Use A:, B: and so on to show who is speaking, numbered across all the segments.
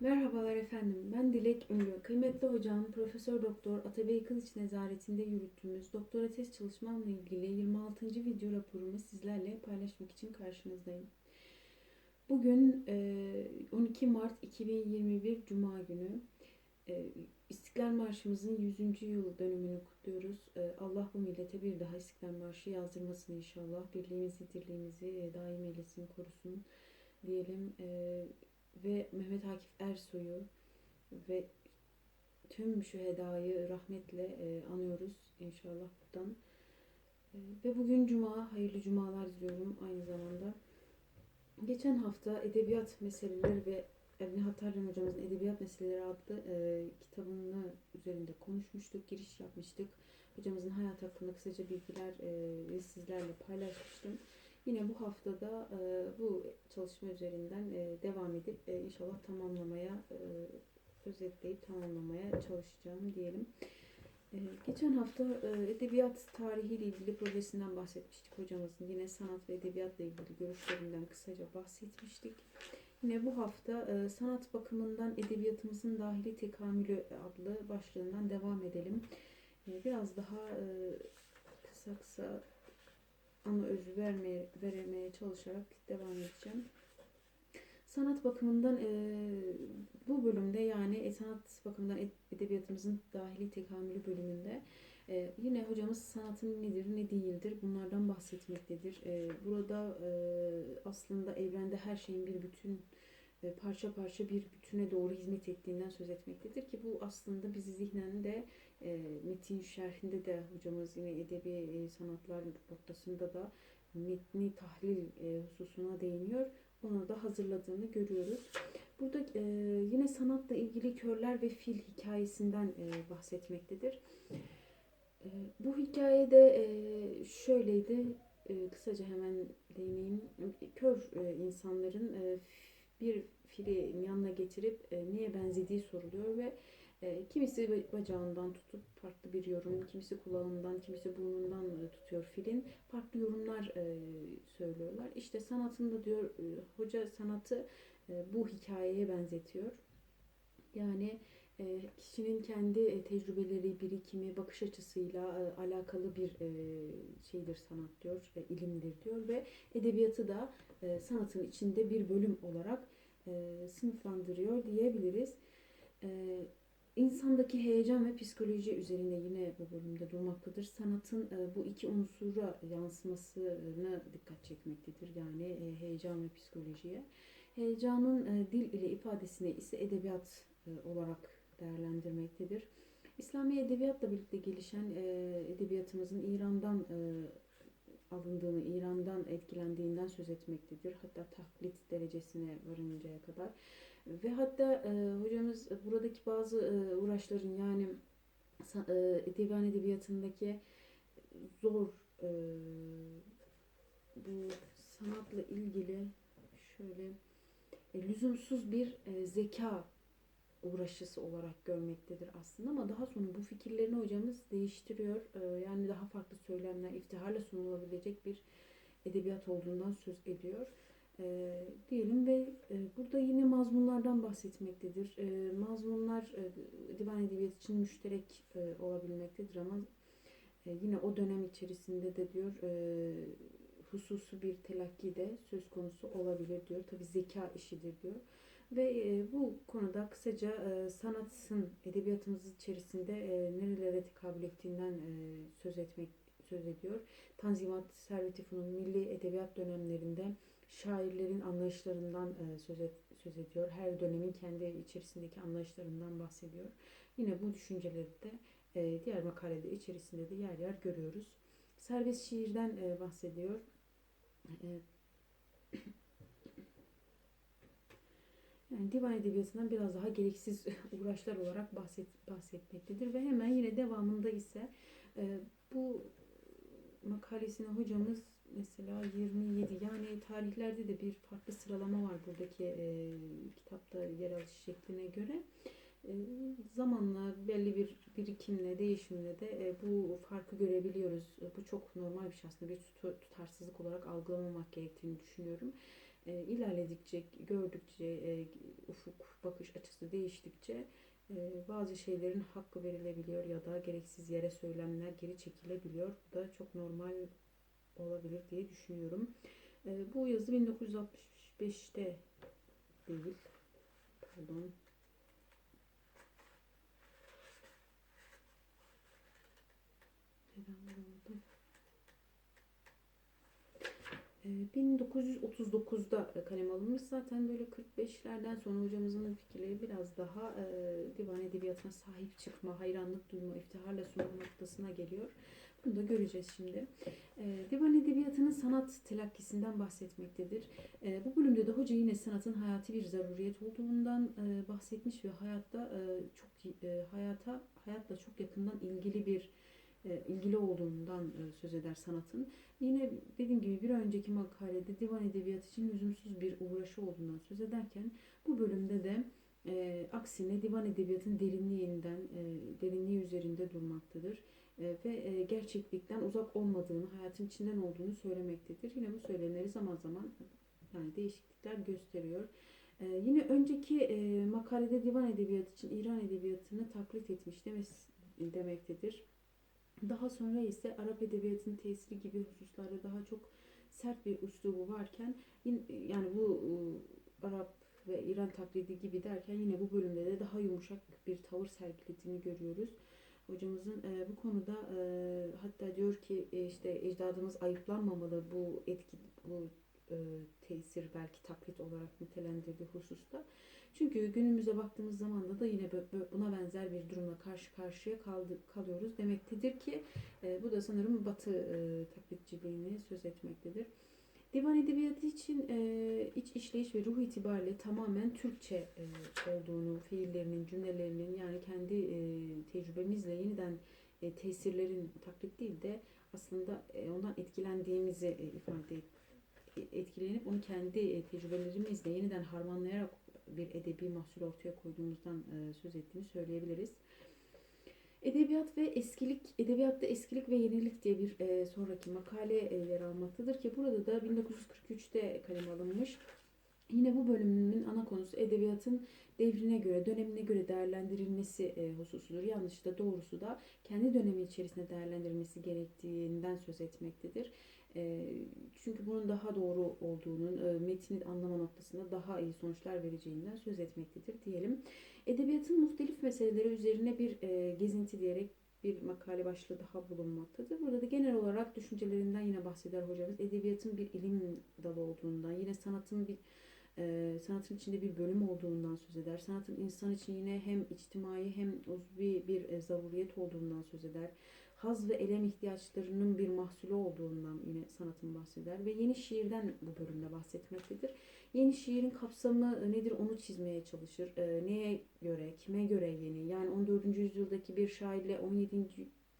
A: Merhabalar efendim. Ben Dilek Ünlü. Kıymetli hocam Profesör Doktor Atabey Kılıç nezaretinde yürüttüğümüz doktora test çalışmamla ilgili 26. video raporumu sizlerle paylaşmak için karşınızdayım. Bugün e, 12 Mart 2021 Cuma günü e, İstiklal Marşımızın 100. yıl dönümünü kutluyoruz. E, Allah bu millete bir daha İstiklal Marşı yazdırmasın inşallah. Birliğimizi, dirliğimizi e, daim eylesin, korusun diyelim. Ve Mehmet Akif Ersoy'u ve tüm şühedayı rahmetle e, anıyoruz inşallah buradan. E, ve bugün cuma, hayırlı cumalar diliyorum aynı zamanda. Geçen hafta edebiyat meseleleri ve Ebni Hattaryan hocamızın Edebiyat Meseleleri adlı e, kitabını üzerinde konuşmuştuk, giriş yapmıştık. Hocamızın hayat hakkında kısaca bilgiler e, sizlerle paylaşmıştım. Yine bu haftada e, bu çalışma üzerinden e, devam edip e, inşallah tamamlamaya, e, özetleyip tamamlamaya çalışacağım diyelim. E, geçen hafta e, edebiyat tarihiyle ilgili projesinden bahsetmiştik hocamızın. Yine sanat ve edebiyatla ilgili görüşlerinden kısaca bahsetmiştik. Yine bu hafta e, sanat bakımından edebiyatımızın dahili tekamülü adlı başlığından devam edelim. E, biraz daha e, kısa kısa ana özü vermeye, veremeye çalışarak devam edeceğim. Sanat bakımından e, bu bölümde yani e, sanat bakımından edebiyatımızın dahili tekamülü bölümünde e, yine hocamız sanatın nedir ne değildir bunlardan bahsetmektedir. E, burada e, aslında evrende her şeyin bir bütün parça parça bir bütüne doğru hizmet ettiğinden söz etmektedir ki bu aslında bizi zihnen de e, metin şerhinde de hocamız yine edebi e, sanatlar noktasında da metni tahlil e, hususuna değiniyor. Onu da hazırladığını görüyoruz. Burada e, yine sanatla ilgili körler ve fil hikayesinden e, bahsetmektedir. E, bu hikayede e, şöyleydi, e, kısaca hemen değineyim. Kör e, insanların e, bir fili yanına getirip e, neye benzediği soruluyor ve e, kimisi bacağından tutup farklı bir yorum, kimisi kulağından, kimisi burnundan e, tutuyor filin. Farklı yorumlar e, söylüyorlar. İşte sanatında diyor e, hoca sanatı e, bu hikayeye benzetiyor. Yani e, kişinin kendi e, tecrübeleri, birikimi, bakış açısıyla e, alakalı bir e, şeydir sanat diyor, e, ilimdir diyor ve edebiyatı da e, sanatın içinde bir bölüm olarak e, sınıflandırıyor diyebiliriz. E, insandaki heyecan ve psikoloji üzerinde yine bu bölümde durmaktadır. Sanatın e, bu iki unsura yansımasına dikkat çekmektedir. Yani e, heyecan ve psikolojiye. Heyecanın e, dil ile ifadesine ise edebiyat e, olarak değerlendirmektedir. İslami edebiyatla birlikte gelişen e, edebiyatımızın İran'dan e, alındığını, İran'dan etkilendiğinden söz etmektedir. Hatta taklit derecesine varıncaya kadar. Ve hatta e, hocamız buradaki bazı e, uğraşların yani e, divan edebiyatındaki zor e, bu sanatla ilgili şöyle e, lüzumsuz bir e, zeka uğraşısı olarak görmektedir aslında ama daha sonra bu fikirlerini hocamız değiştiriyor. Ee, yani daha farklı söylemler, iftiharla sunulabilecek bir edebiyat olduğundan söz ediyor. E, diyelim ve e, burada yine mazmunlardan bahsetmektedir. E, mazmunlar e, divan edebiyatı için müşterek e, olabilmektedir ama e, yine o dönem içerisinde de diyor e, hususu bir telakki de söz konusu olabilir diyor. Tabi zeka işidir diyor. Ve e, bu konuda kısaca e, sanatın edebiyatımız içerisinde e, nerelere tekabül ettiğinden e, söz etmek söz ediyor. Tanzimat Servet-i Fünun milli edebiyat dönemlerinde şairlerin anlayışlarından söz, et, söz ediyor. Her dönemin kendi içerisindeki anlayışlarından bahsediyor. Yine bu düşünceleri de diğer makalede içerisinde de yer yer görüyoruz. Serbest şiirden bahsediyor. E, yani divan edebiyatından biraz daha gereksiz uğraşlar olarak bahset, bahsetmektedir ve hemen yine devamında ise e, bu makalesine hocamız mesela 27 yani tarihlerde de bir farklı sıralama var buradaki e, kitapta yer alış şekline göre. E, zamanla belli bir birikimle, değişimle de e, bu farkı görebiliyoruz. E, bu çok normal bir şey aslında. Bir tutarsızlık olarak algılamamak gerektiğini düşünüyorum. E, ilerledikçe, gördükçe, e, ufuk bakış açısı değiştikçe e, bazı şeylerin hakkı verilebiliyor ya da gereksiz yere söylemler geri çekilebiliyor. Bu da çok normal olabilir diye düşünüyorum. E, bu yazı 1965'te değil. Pardon. Neden bulamadım? E, 1939'da kalem alınmış. Zaten böyle 45'lerden sonra hocamızın fikirleri biraz daha e, divan edebiyatına sahip çıkma, hayranlık duyma, iftiharla sunma noktasına geliyor. Bunu da göreceğiz şimdi. E, divan edebiyatının sanat telakkisinden bahsetmektedir. E, bu bölümde de hoca yine sanatın hayati bir zaruriyet olduğundan e, bahsetmiş ve hayatta e, çok e, hayata hayatla çok yakından ilgili bir ilgili olduğundan e, söz eder sanatın. Yine dediğim gibi bir önceki makalede divan edebiyatı için lüzumsuz bir uğraşı olduğundan söz ederken bu bölümde de e, aksine divan edebiyatın derinliğinden, e, derinliği üzerinde durmaktadır. E, ve e, gerçeklikten uzak olmadığını, hayatın içinden olduğunu söylemektedir. Yine bu söylemleri zaman zaman yani değişiklikler gösteriyor. E, yine önceki e, makalede divan edebiyatı için İran edebiyatını taklit etmiş demes, demektedir. Daha sonra ise Arap edebiyatının tesiri gibi hususlarda daha çok sert bir üslubu varken yani bu Arap ve İran taklidi gibi derken yine bu bölümde de daha yumuşak bir tavır sergilediğini görüyoruz. Hocamızın e, bu konuda e, hatta diyor ki e, işte ecdadımız ayıplanmamalı bu etki bu e, tesir belki taklit olarak nitelendirdiği hususta. Çünkü günümüze baktığımız zaman da yine buna benzer bir durumla karşı karşıya kaldı, kalıyoruz demektedir ki e, bu da sanırım Batı e, taklitçiliğini söz etmektedir. Divan edebiyatı için e, iç işleyiş ve ruh itibariyle tamamen Türkçe e, olduğunu, fiillerinin, cümlelerinin yani kendi e, tecrübemizle yeniden e, tesirlerin taklit değil de aslında e, ondan etkilendiğimizi e, ifade et, etkilenip onu kendi e, tecrübelerimizle yeniden harmanlayarak bir edebi mahsul ortaya koyduğumuzdan e, söz ettiğini söyleyebiliriz. Edebiyat ve eskilik, edebiyatta eskilik ve yenilik diye bir e, sonraki makale yer almaktadır ki burada da 1943'te kaleme alınmış. Yine bu bölümün ana konusu edebiyatın devrine göre, dönemine göre değerlendirilmesi hususudur. Yanlışı da doğrusu da kendi dönemi içerisinde değerlendirilmesi gerektiğinden söz etmektedir. E, çünkü bunun daha doğru olduğunun, e, metni anlama noktasında daha iyi sonuçlar vereceğinden söz etmektedir diyelim. Edebiyatın muhtelif meseleleri üzerine bir e, gezinti diyerek bir makale başlığı daha bulunmaktadır. Burada da genel olarak düşüncelerinden yine bahseder hocamız. Edebiyatın bir ilim dalı olduğundan, yine sanatın bir e, sanatın içinde bir bölüm olduğundan söz eder. Sanatın insan için yine hem içtimai hem uzvi bir e, zaruriyet olduğundan söz eder haz ve elem ihtiyaçlarının bir mahsulü olduğundan yine sanatın bahseder ve yeni şiirden bu bölümde bahsetmektedir. Yeni şiirin kapsamı nedir onu çizmeye çalışır. E, neye göre, kime göre yeni? Yani 14. yüzyıldaki bir şairle 17.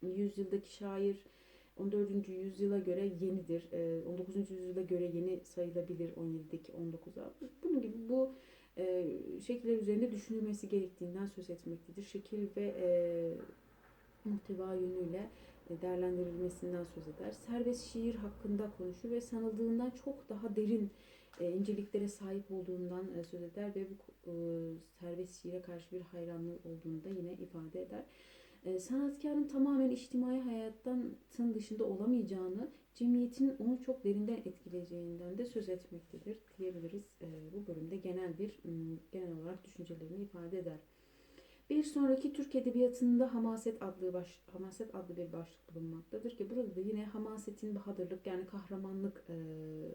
A: yüzyıldaki şair 14. yüzyıla göre yenidir. E, 19. yüzyıla göre yeni sayılabilir 17'deki 19'a. Bunun gibi bu e, şekiller üzerinde düşünülmesi gerektiğinden söz etmektedir. Şekil ve e, muhteva yönüyle e, değerlendirilmesinden söz eder. Serbest şiir hakkında konuşur ve sanıldığından çok daha derin e, inceliklere sahip olduğundan e, söz eder ve bu serbest şiire karşı bir hayranlığı olduğunu da yine ifade eder. Sanatkarın tamamen içtimai hayattan dışında olamayacağını, cemiyetin onu çok derinden etkileyeceğinden de söz etmektedir diyebiliriz. Bu bölümde genel bir genel olarak düşüncelerini ifade eder. Bir sonraki Türk Edebiyatı'nda Hamaset adlı baş, Hamaset adlı bir başlık bulunmaktadır ki burada da yine hamasetin bahadırlık yani kahramanlık e,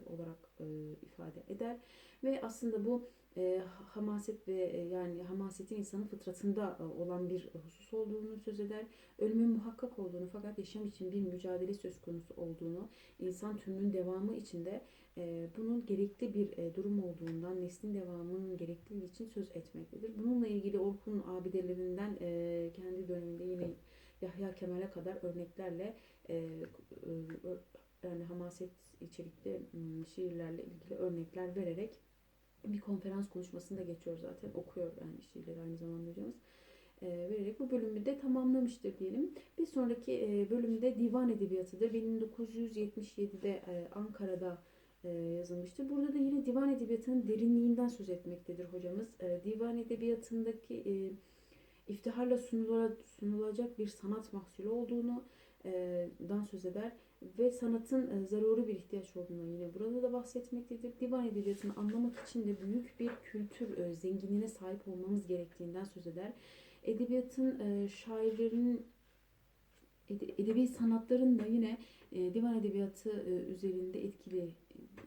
A: olarak e, ifade eder ve aslında bu e, hamaset ve e, yani hamasetin insanın fıtratında e, olan bir husus olduğunu söz eder. Ölümün muhakkak olduğunu fakat yaşam için bir mücadele söz konusu olduğunu, insan türünün devamı içinde bunun gerekli bir e, durum olduğundan, neslin devamının gerektiği için söz etmektedir. Bununla ilgili Orkun abidelerinden e, kendi döneminde yine Yahya Kemal'e kadar örneklerle e, e, yani hamaset içerikli şiirlerle ilgili örnekler vererek bir konferans konuşmasında geçiyor zaten. Okuyor yani şiirleri aynı zamanda hocamız. E, vererek bu bölümü de tamamlamıştır diyelim. Bir sonraki e, bölümde divan edebiyatıdır. 1977'de e, Ankara'da e, yazılmıştır. Burada da yine divan edebiyatının derinliğinden söz etmektedir hocamız. E, divan edebiyatındaki e, iftiharla sunula- sunulacak bir sanat mahsulü olduğunu e, dan söz eder ve sanatın e, zaruri bir ihtiyaç olduğunu yine burada da bahsetmektedir. Divan edebiyatını anlamak için de büyük bir kültür e, zenginliğine sahip olmamız gerektiğinden söz eder. Edebiyatın e, şairlerin ede- edebi sanatların da yine e, divan edebiyatı e, üzerinde etkili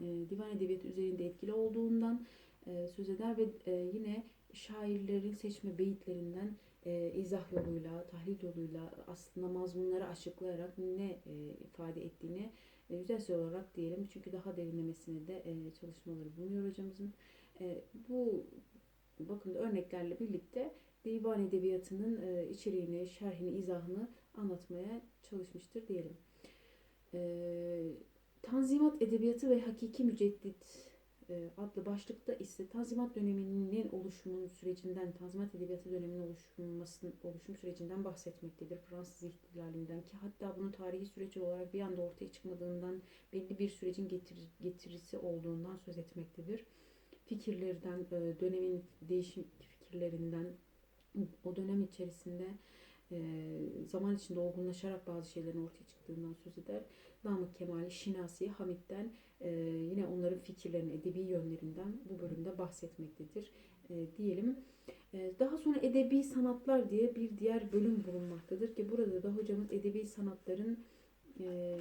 A: e, divan edebiyatı üzerinde etkili olduğundan e, söz eder ve e, yine şairlerin seçme beyitlerinden e, izah yoluyla, tahlil yoluyla aslında mazmunları açıklayarak ne e, ifade ettiğini e, yüzeysel olarak diyelim. Çünkü daha derinlemesine de e, çalışmaları bulunuyor hocamızın. Bu bakın örneklerle birlikte divan edebiyatının içeriğini, şerhini, izahını anlatmaya çalışmıştır diyelim. E, Tanzimat Edebiyatı ve Hakiki Müceddit e, adlı başlıkta ise Tanzimat döneminin oluşumunun sürecinden, Tanzimat Edebiyatı döneminin oluşmasının oluşum sürecinden bahsetmektedir. Fransız ihtilalinden ki hatta bunun tarihi süreç olarak bir anda ortaya çıkmadığından belli bir sürecin getir- getirisi olduğundan söz etmektedir. Fikirlerden, e, dönemin değişim fikirlerinden, o dönem içerisinde e, zaman içinde olgunlaşarak bazı şeylerin ortaya çıktığından söz eder. Namık Kemal, Şinasi, Hamit'ten e, yine onların fikirlerini, edebi yönlerinden bu bölümde bahsetmektedir e, diyelim. E, daha sonra edebi sanatlar diye bir diğer bölüm bulunmaktadır ki burada da hocamız edebi sanatların e,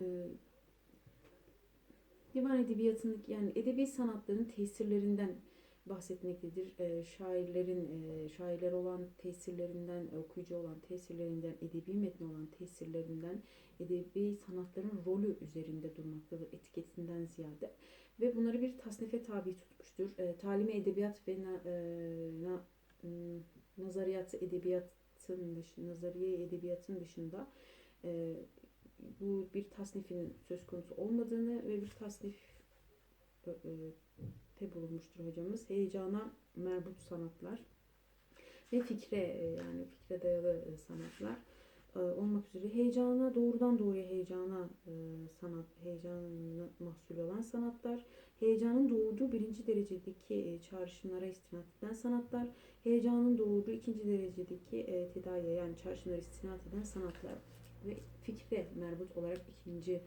A: e, divan edebiyatının yani edebi sanatların tesirlerinden bahsetmektedir. E, şairlerin, e, şairler olan tesirlerinden, e, okuyucu olan tesirlerinden, edebi metni olan tesirlerinden, edebi sanatların rolü üzerinde durmaktadır etiketinden ziyade. Ve bunları bir tasnife tabi tutmuştur. E, talimi edebiyat ve na, e, na, m, nazariyat edebiyatın dışı, nazariye edebiyatın dışında e, bu bir tasnifin söz konusu olmadığını ve bir tasnif e, e, te bulunmuştur hocamız. Heyecana merbut sanatlar ve fikre e, yani fikre dayalı e, sanatlar e, olmak üzere heyecana doğrudan doğruya heyecana sanat heyecanı mahsul olan sanatlar heyecanın doğurduğu birinci derecedeki çağrışımlara istinad eden sanatlar heyecanın doğurduğu ikinci derecedeki e, tedaviye yani çağrışımlara istinad eden sanatlar ve fikre merbut olarak ikinci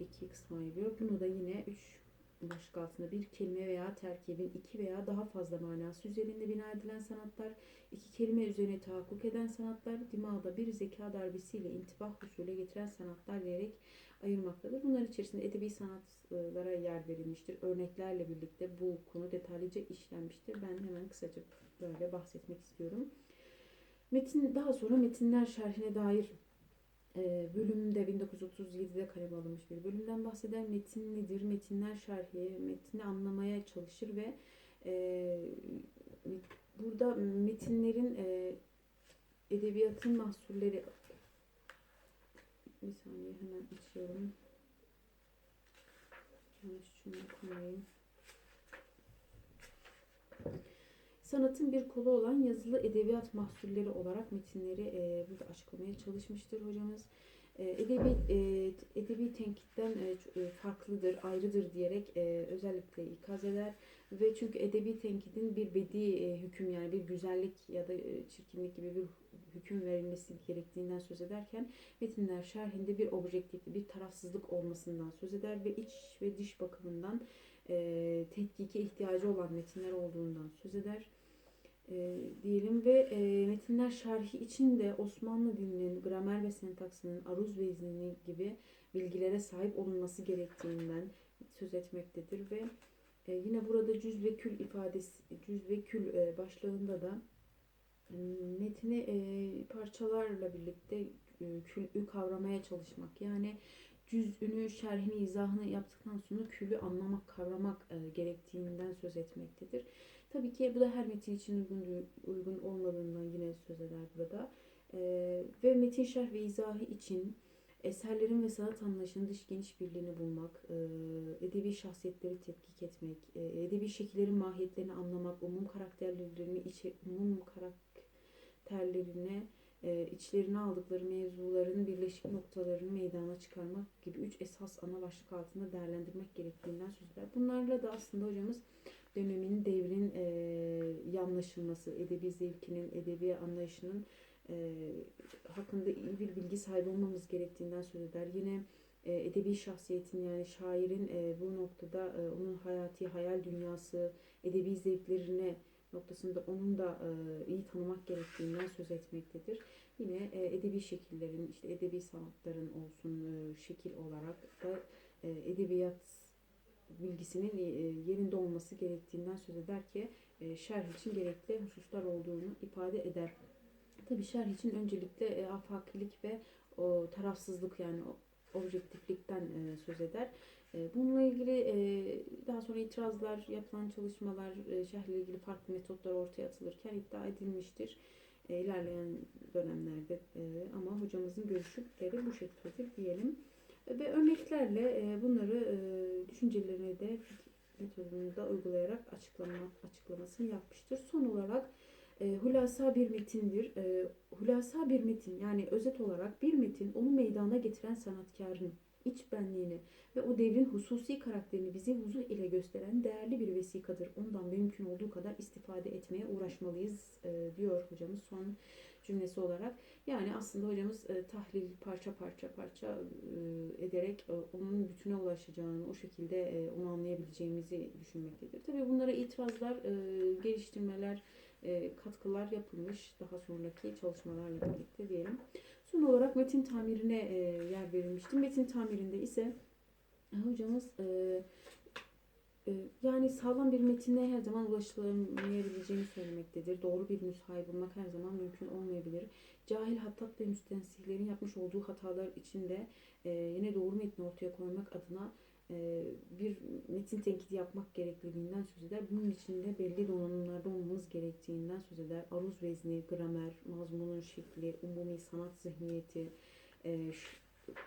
A: iki kısma ayırıyor. Bunu da yine üç başlık altında bir kelime veya terkibin iki veya daha fazla manası üzerinde bina edilen sanatlar, iki kelime üzerine tahakkuk eden sanatlar, dimağda bir zeka darbesiyle intibah husule getiren sanatlar diyerek ayırmaktadır. Bunların içerisinde edebi sanatlara yer verilmiştir. Örneklerle birlikte bu konu detaylıca işlenmiştir. Ben hemen kısaca böyle bahsetmek istiyorum. Metin daha sonra metinler şerhine dair bölümde 1937'de kaleme alınmış bir bölümden bahseder. Metin nedir? Metinler şerhi, metni anlamaya çalışır ve e, burada metinlerin e, edebiyatın mahsulleri bir saniye hemen açıyorum. Yanlış cümle kurmayayım. Sanatın bir kolu olan yazılı edebiyat mahsulleri olarak metinleri e, burada açıklamaya çalışmıştır hocamız. E, edebi e, edebi tenkitten e, e, farklıdır, ayrıdır diyerek e, özellikle ikaz eder ve çünkü edebi tenkidin bir bedi e, hüküm yani bir güzellik ya da e, çirkinlik gibi bir hüküm verilmesi gerektiğinden söz ederken metinler şerhinde bir objektif, bir tarafsızlık olmasından söz eder ve iç ve dış bakımından e, tetkike ihtiyacı olan metinler olduğundan söz eder e, diyelim ve e, metinler şerhi için de Osmanlı dilinin gramer ve sentaksının aruz ve iznini gibi bilgilere sahip olunması gerektiğinden söz etmektedir ve e, yine burada cüz ve kül ifadesi cüz ve kül e, başlığında da m, metni e, parçalarla birlikte e, külü kavramaya çalışmak yani cüzünü, şerhini, izahını yaptıktan sonra külü anlamak, kavramak e, gerektiğinden söz etmektedir. Tabii ki bu da her metin için uygun, uygun olmadığından yine söz eder burada. Ee, ve metin şerh ve izahı için eserlerin ve sanat anlayışının dış geniş birliğini bulmak, e, edebi şahsiyetleri tetkik etmek, e, edebi şekillerin mahiyetlerini anlamak, umum karakterlerini, içe, umum karakterlerine e, içlerine aldıkları mevzuların birleşik noktalarını meydana çıkarmak gibi üç esas ana başlık altında değerlendirmek gerektiğinden söz eder. Bunlarla da aslında hocamız dönemin, devrin e, yanlaşılması, edebi zevkinin, edebi anlayışının e, hakkında iyi bir bilgi sahibi olmamız gerektiğinden söz eder. Yine e, edebi şahsiyetin yani şairin e, bu noktada e, onun hayati hayal dünyası, edebi zevklerine noktasında onun da e, iyi tanımak gerektiğinden söz etmektedir. Yine e, edebi şekillerin, işte edebi sanatların olsun e, şekil olarak da e, edebiyat bilgisinin e, yerinde olması gerektiğinden söz eder ki e, şerh için gerekli hususlar olduğunu ifade eder. Tabii şerh için öncelikle e, afakilik ve o tarafsızlık yani objektiflikten söz eder. Bununla ilgili daha sonra itirazlar, yapılan çalışmalar, şerhle ilgili farklı metotlar ortaya atılırken iddia edilmiştir. İlerleyen dönemlerde ama hocamızın görüşleri bu şekildedir diyelim. Ve örneklerle e, bunları e, düşüncelerine de metodunu da uygulayarak açıklama, açıklamasını yapmıştır. Son olarak e, hulasa bir metindir. E, hulasa bir metin yani özet olarak bir metin onu meydana getiren sanatkarın iç benliğini ve o devrin hususi karakterini bize huzur ile gösteren değerli bir vesikadır. Ondan mümkün olduğu kadar istifade etmeye uğraşmalıyız e, diyor hocamız son cümlesi olarak. Yani aslında hocamız e, tahlil parça parça parça e, ederek e, onun bütüne ulaşacağını, o şekilde e, onu anlayabileceğimizi düşünmektedir. Tabii bunlara itirazlar, e, geliştirmeler, e, katkılar yapılmış daha sonraki çalışmalarla birlikte diyelim. Son olarak metin tamirine e, yer verilmişti. Metin tamirinde ise e, hocamız e, yani sağlam bir metinle her zaman ulaşılamayabileceğini söylemektedir. Doğru bir nüshayı bulmak her zaman mümkün olmayabilir. Cahil hattat ve müstensihlerin yapmış olduğu hatalar içinde yine doğru metni ortaya koymak adına bir metin tenkidi yapmak gerekliliğinden söz eder. Bunun için de belli donanımlarda olmamız gerektiğinden söz eder. Aruz vezni, gramer, mazmunun şekli, umumi sanat zihniyeti, e,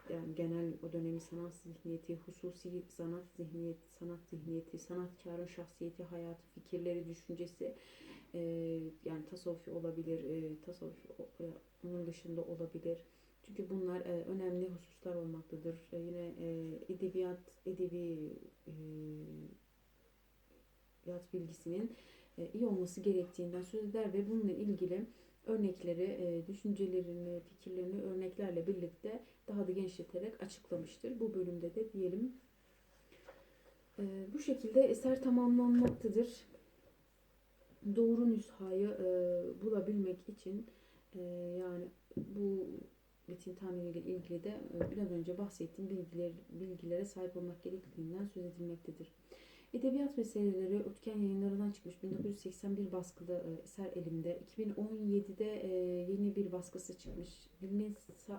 A: yani genel o dönemin sanat zihniyeti, hususi sanat zihniyeti, sanat zihniyeti, sanatkarın şahsiyeti, hayatı, fikirleri, düşüncesi e, yani tasavvufi olabilir, e, tasavvuf e, onun dışında olabilir. Çünkü bunlar e, önemli hususlar olmaktadır. E, yine e, edebiyat, edebi e, yat bilgisinin e, iyi olması gerektiğinden söz eder ve bununla ilgili örnekleri, e, düşüncelerini, fikirlerini örneklerle birlikte daha da genişleterek açıklamıştır. Bu bölümde de diyelim e, bu şekilde eser tamamlanmaktadır. Doğru nüshayı e, bulabilmek için e, yani bu metin tamiriyle ilgili de e, biraz önce bahsettiğim bilgiler, bilgilere sahip olmak gerektiğinden söz edilmektedir. Edebiyat meseleleri Ötken yayınlarından çıkmış 1981 baskılı e, eser elimde. 2017'de e, yeni bir baskısı çıkmış. Dilinin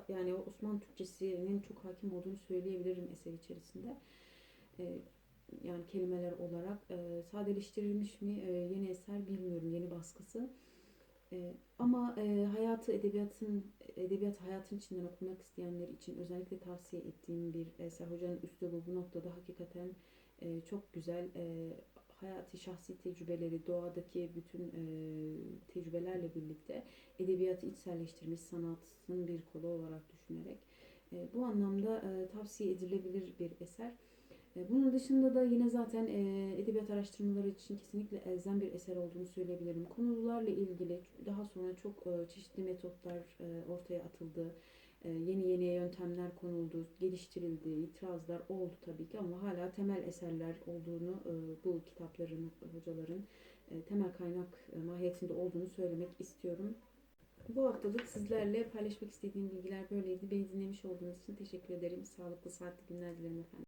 A: yani Osmanlı Türkçesinin çok hakim olduğunu söyleyebilirim eser içerisinde. Yani kelimeler olarak sadeleştirilmiş mi yeni eser bilmiyorum yeni baskısı. Ama hayatı edebiyatın edebiyat hayatın içinden okumak isteyenler için özellikle tavsiye ettiğim bir eser. Hocanın üslubu bu noktada hakikaten e, çok güzel. E, hayati şahsi tecrübeleri, doğadaki bütün e, tecrübelerle birlikte edebiyatı içselleştirmiş sanatın bir kolu olarak düşünerek e, bu anlamda e, tavsiye edilebilir bir eser. E, bunun dışında da yine zaten e, edebiyat araştırmaları için kesinlikle elzem bir eser olduğunu söyleyebilirim. Konularla ilgili daha sonra çok e, çeşitli metotlar ortaya atıldı. Yeni yeni yöntemler konuldu, geliştirildi, itirazlar oldu tabii ki ama hala temel eserler olduğunu bu kitapların, hocaların temel kaynak mahiyetinde olduğunu söylemek istiyorum. Bu haftalık sizlerle paylaşmak istediğim bilgiler böyleydi. Beni dinlemiş olduğunuz için teşekkür ederim. Sağlıklı, saatli günler dilerim efendim.